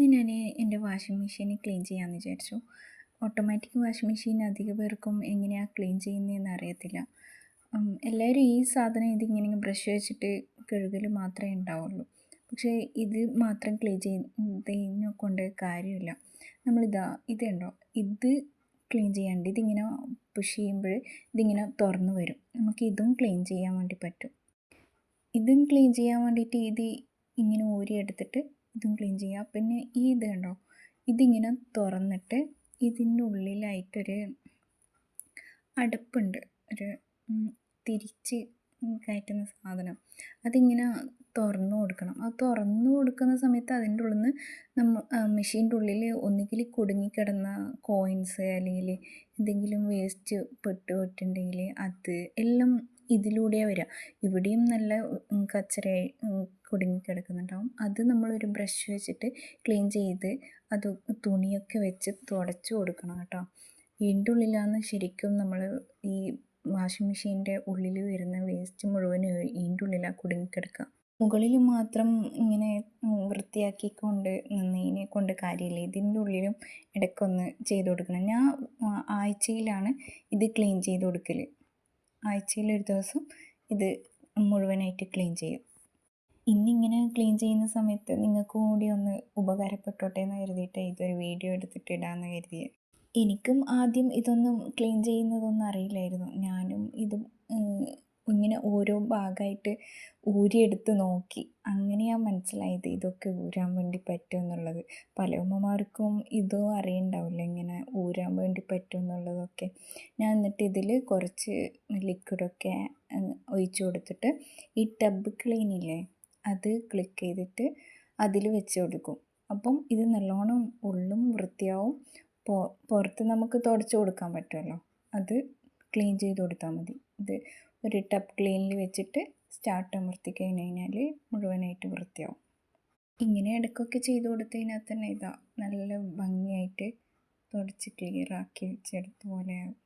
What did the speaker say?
ഇന്ന് ഞാൻ എന്റെ വാഷിംഗ് മെഷീൻ ക്ലീൻ ചെയ്യാമെന്ന് വിചാരിച്ചു. ഓട്ടോമാറ്റിക് വാഷിംഗ് മെഷീൻ അധിക പേർക്കും എങ്ങനെയാണ് ക്ലീൻ ചെയ്യുന്നതെന്ന് അറിയത്തില്ല. എല്ലാവരും ഈ സാധനം ഇതിങ്ങനെ ബ്രഷ് വെച്ചിട്ട് കഴുകൽ മാത്രമേ ഉണ്ടാവുള്ളൂ. പക്ഷേ ഇത് മാത്രം ക്ലീൻ ചെയ്യുന്ന കൊണ്ട് കാര്യമില്ല. നമ്മളിതാ ഇതുണ്ടോ ഇത് ക്ലീൻ ചെയ്യാണ്ട് ഇതിങ്ങനെ പുഷ് ചെയ്യുമ്പോൾ ഇതിങ്ങനെ തുറന്നു വരും. നമുക്ക് ഇതും ക്ലീൻ ചെയ്യാൻ വേണ്ടി പറ്റും. ഇതും ക്ലീൻ ചെയ്യാൻ വേണ്ടിയിട്ട് ഇത് ഇങ്ങനെ ഊരിയെടുത്തിട്ട് ഇതും ക്ലീൻ ചെയ്യുക. പിന്നെ ഈ ഇത് കണ്ടോ? ഇതിങ്ങനെ തുറന്നിട്ട് ഇതിന്റെ ഉള്ളിലായിട്ടൊരു അടപ്പുണ്ട്. ഒരു തിരിച്ച് കയറ്റുന്ന സാധനം. അതിങ്ങനെ തുറന്നു കൊടുക്കണം. അത് തുറന്നു കൊടുക്കുന്ന സമയത്ത് അതിന്റെ ഉള്ളിൽ നിന്ന് നമ്മ മെഷീന്റെ ഉള്ളിൽ ഒന്നുകിൽ കുടുങ്ങിക്കിടന്ന കോയിൻസ് അല്ലെങ്കിൽ എന്തെങ്കിലും വേസ്റ്റ് പെട്ടുപോയിട്ടുണ്ടെങ്കിൽ അത് എല്ലാം ഇതിലൂടെയാണ് വരിക ഇവിടെയും നല്ല കച്ചറയായി കുടുങ്ങിക്കിടക്കുന്നുണ്ടാവും. അത് നമ്മളൊരു ബ്രഷ് വെച്ചിട്ട് ക്ലീൻ ചെയ്ത് അത് തുണിയൊക്കെ വെച്ച് തുടച്ച് കൊടുക്കണം കേട്ടോ. ഇതിന്റെ ഉള്ളിലാണ് ശരിക്കും നമ്മൾ ഈ വാഷിംഗ് മെഷീന്റെ ഉള്ളിൽ വരുന്ന വേസ്റ്റ് മുഴുവൻ ഇതിന്റെ ഉള്ളിലാണ് കുടുങ്ങിക്കിടക്കുക മുകളിൽ മാത്രം ഇങ്ങനെ വൃത്തിയാക്കി വൃത്തിയാക്കിക്കൊണ്ട് നിന്നതിനെ കൊണ്ട് കാര്യമില്ല. ഇതിന്റെ ഉള്ളിലും ഇടയ്ക്കൊന്ന് ചെയ്ത് കൊടുക്കണം. ഞാൻ ആഴ്ചയിലാണ് ഇത് ക്ലീൻ ചെയ്ത് കൊടുക്കൽ ആഴ്ചയിൽ ഒരു ദിവസം ഇത് മുഴുവനായിട്ട് ക്ലീൻ ചെയ്യും. ഇന്നിങ്ങനെ ക്ലീൻ ചെയ്യുന്ന സമയത്ത് നിങ്ങൾക്ക് കൂടി ഒന്ന് ഉപകാരപ്പെട്ടോട്ടെ എന്ന് കരുതിയിട്ട് ഇതൊരു വീഡിയോ എടുത്തിട്ട് ഇടാമെന്ന് കരുതി. എനിക്കും ആദ്യം ഇതൊന്നും ക്ലീൻ ചെയ്യുന്നതൊന്നും അറിയില്ലായിരുന്നു. ഞാനും ഇത് ഇങ്ങനെ ഓരോ ഭാഗമായിട്ട് ഊരിയെടുത്ത് നോക്കി. അങ്ങനെയാണ് മനസ്സിലായത് ഇതൊക്കെ ഊരാൻ വേണ്ടി പറ്റും എന്നുള്ളത് പല ഉമ്മമാർക്കും ഇതോ അറിയണ്ടാവില്ല ഇങ്ങനെ ഊരാൻ വേണ്ടി പറ്റും എന്നുള്ളതൊക്കെ ഞാൻ എന്നിട്ട് ഇതിൽ കുറച്ച് ലിക്വിഡൊക്കെ ഒഴിച്ച് കൊടുത്തിട്ട് ഈ ടബ് ക്ലീനില്ലേ അത് ക്ലിക്ക് ചെയ്തിട്ട് അതിൽ വെച്ച് കൊടുക്കും. അപ്പം ഇത് നല്ലോണം ഉള്ളും വൃത്തിയാവും. പുറത്ത് നമുക്ക് തുടച്ച് കൊടുക്കാൻ പറ്റുമല്ലോ അത് ക്ലീൻ ചെയ്ത് കൊടുത്താൽ മതി. ഇത് ഒരു ടബ് ക്ലീനിൽ വെച്ചിട്ട് സ്റ്റാർട്ട് അമർത്തി കഴിഞ്ഞ് കഴിഞ്ഞാൽ മുഴുവനായിട്ട് വൃത്തിയാവും. ഇങ്ങനെ ഇടയ്ക്കൊക്കെ ചെയ്ത് കൊടുത്തതിനാൽ തന്നെ ഇതാ നല്ല ഭംഗിയായിട്ട് തുടച്ച് ക്ലിയർ ആക്കി വെച്ചെടുത്ത പോലെ ആവും